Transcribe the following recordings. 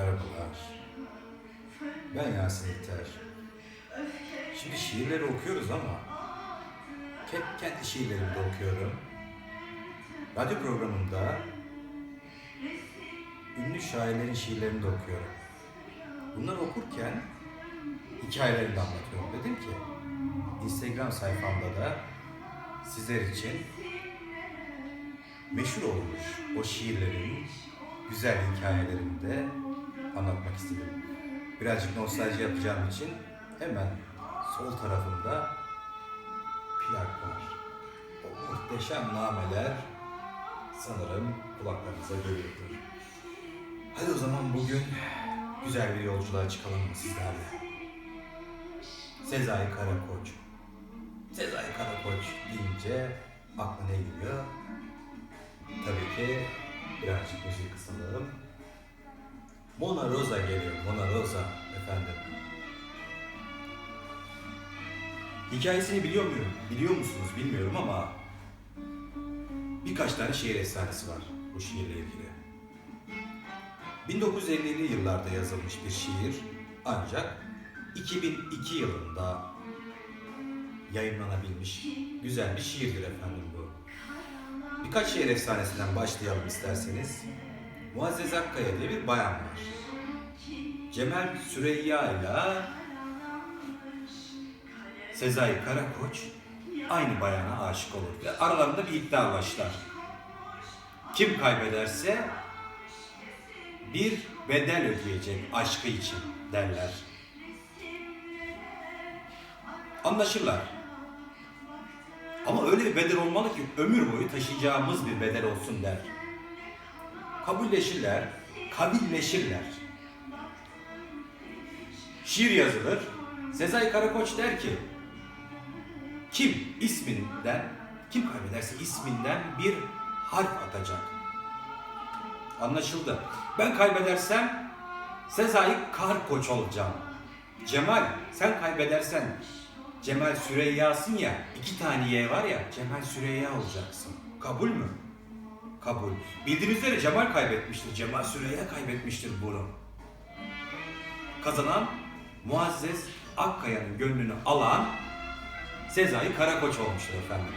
Merhabalar. Ben Yasin İlter. Şimdi şiirleri okuyoruz ama hep kendi şiirlerimi de okuyorum. Radyo programında ünlü şairlerin şiirlerini de okuyorum. Bunları okurken hikayelerini de anlatıyorum. Dedim ki Instagram sayfamda da sizler için meşhur olmuş o şiirlerin güzel hikayelerini de anlatmak istedim. Birazcık nostalji yapacağım için hemen sol tarafımda plak var. O muhteşem nameler sanırım kulaklarınıza geliyordur. Hadi o zaman bugün güzel bir yolculuğa çıkalım mı sizlerle? Sezai Karakoç. Sezai Karakoç deyince akla ne geliyor? Tabii ki birazcık müzik kısalım. Mona Rosa geliyor, Mona Rosa efendim. Hikayesini biliyor muyum? Biliyor musunuz bilmiyorum ama birkaç tane şiir efsanesi var bu şiirle ilgili. 1950'li yıllarda yazılmış bir şiir ancak 2002 yılında yayınlanabilmiş güzel bir şiirdir efendim bu. Birkaç şiir efsanesinden başlayalım isterseniz. Muazzez Akkaya diye bir bayan var. Cemal Süreyya ile Sezai Karakoç aynı bayana aşık olur ve aralarında bir iddia başlar. Kim kaybederse bir bedel ödeyecek aşkı için derler. Anlaşırlar. Ama öyle bir bedel olmalı ki ömür boyu taşıyacağımız bir bedel olsun der. Kabulleşirler, kabilleşirler. Şiir yazılır. Sezai Karakoç der ki, kim isminden, kim kaybederse isminden bir harf atacak. Anlaşıldı. Ben kaybedersem Sezai Karakoç olacağım. Cemal sen kaybedersen Cemal Süreyya'sın ya, iki tane Y var ya, Cemal Süreyya olacaksın. Kabul mü? Kabul. Bildiğiniz üzere Cemal kaybetmiştir, Cemal Süreyya kaybetmiştir bunu. Kazanan Muazzez Akkaya'nın gönlünü alan Sezai Karakoç olmuştur efendim.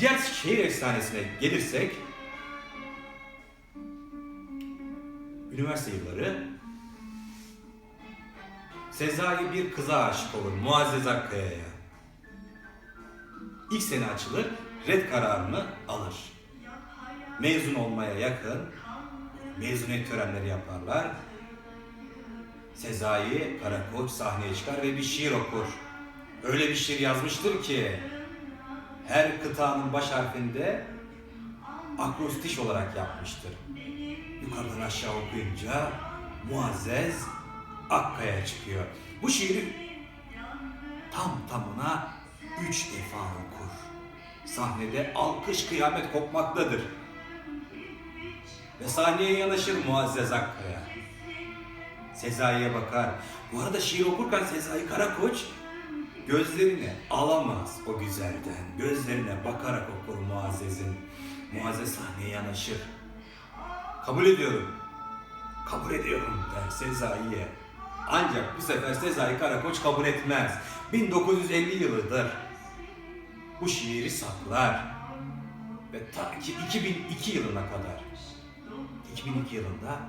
Diğer şehir efsanesine gelirsek, üniversite yılları Sezai bir kıza aşık olur Muazzez Akkaya'ya. İlk sene açılır, red kararını alır. Mezun olmaya yakın mezuniyet törenleri yaparlar. Sezai Karakoç sahneye çıkar ve bir şiir okur. Öyle bir şiir yazmıştır ki her kıtanın baş harfinde akrostiş olarak yapmıştır. Yukarıdan aşağı okuyunca Muazzez Akkaya çıkıyor. Bu şiiri tam tamına üç defa okur. Sahnede alkış kıyamet kopmaktadır. Ve sahneye yanaşır Muazzez Akkaya. Sezai'ye bakar. Bu arada şiir okurken Sezai Karakoç gözlerini alamaz o güzelden. Gözlerine bakarak okur Muazzez'in. Muazzez sahneye yanaşır. Kabul ediyorum. Kabul ediyorum der Sezai'ye. Ancak bu sefer Sezai Karakoç kabul etmez. 1950 yılıdır. Bu şiiri saklar. Ve ta ki 2002 yılına kadar 2002 yılında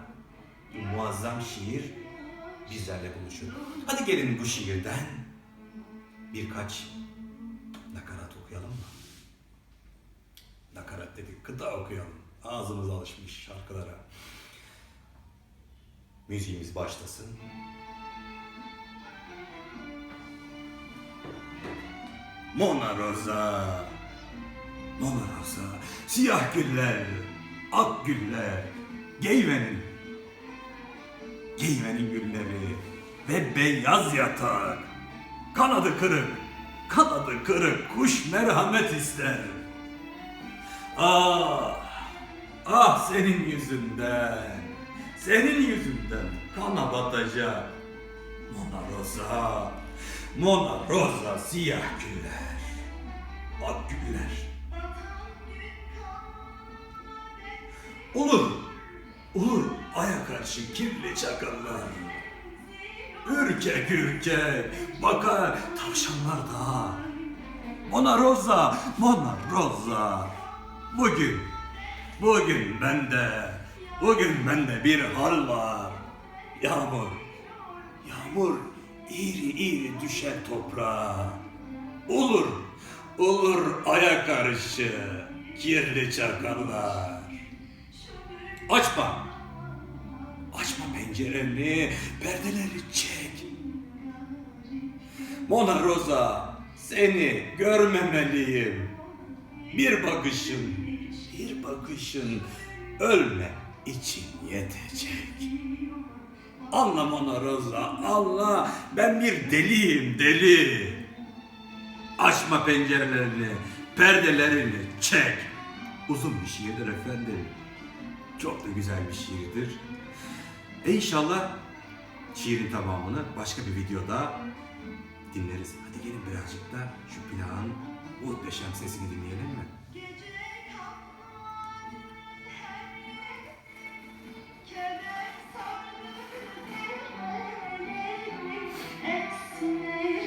bu muazzam şiir bizlerle buluşur. Hadi gelin bu şiirden birkaç nakarat okuyalım mı? Nakarat dedik, kıta okuyalım. Ağzımız alışmış şarkılara. Müziğimiz başlasın. Mona Rosa. Mona Rosa. Siyah güller, ak güller, Geyvenin. Geyvenin gülleri ve beyaz yatak. Kanadı kırık, kanadı kırık kuş merhamet ister. Ah, ah senin yüzünden, senin yüzünden kana batacak. Mona Rosa, Mona Rosa siyah güller, ak güller. Olur, olur aya karşı kirli çakallar. Ürkek ürkek bakar tavşanlar da. Mona Rosa, Mona Rosa. Bugün, bugün bende, bugün bende bir hal var. Yağmur, yağmur iri iri düşer toprağa. Olur, olur aya karşı kirli çakallar. Açma, açma pencereni, perdeleri çek. Mona Rosa, seni görmemeliyim. Bir bakışın, bir bakışın ölme için yetecek. Anla Mona Rosa, anla. Ben bir deliyim, deli. Açma pencerelerini, perdelerini çek. Uzun bir şiirdir efendim. Çok da güzel bir şiirdir. E inşallah şiirin tamamını başka bir videoda dinleriz. Hadi gelin birazcık da şu plağın muhteşem sesini dinleyelim mi?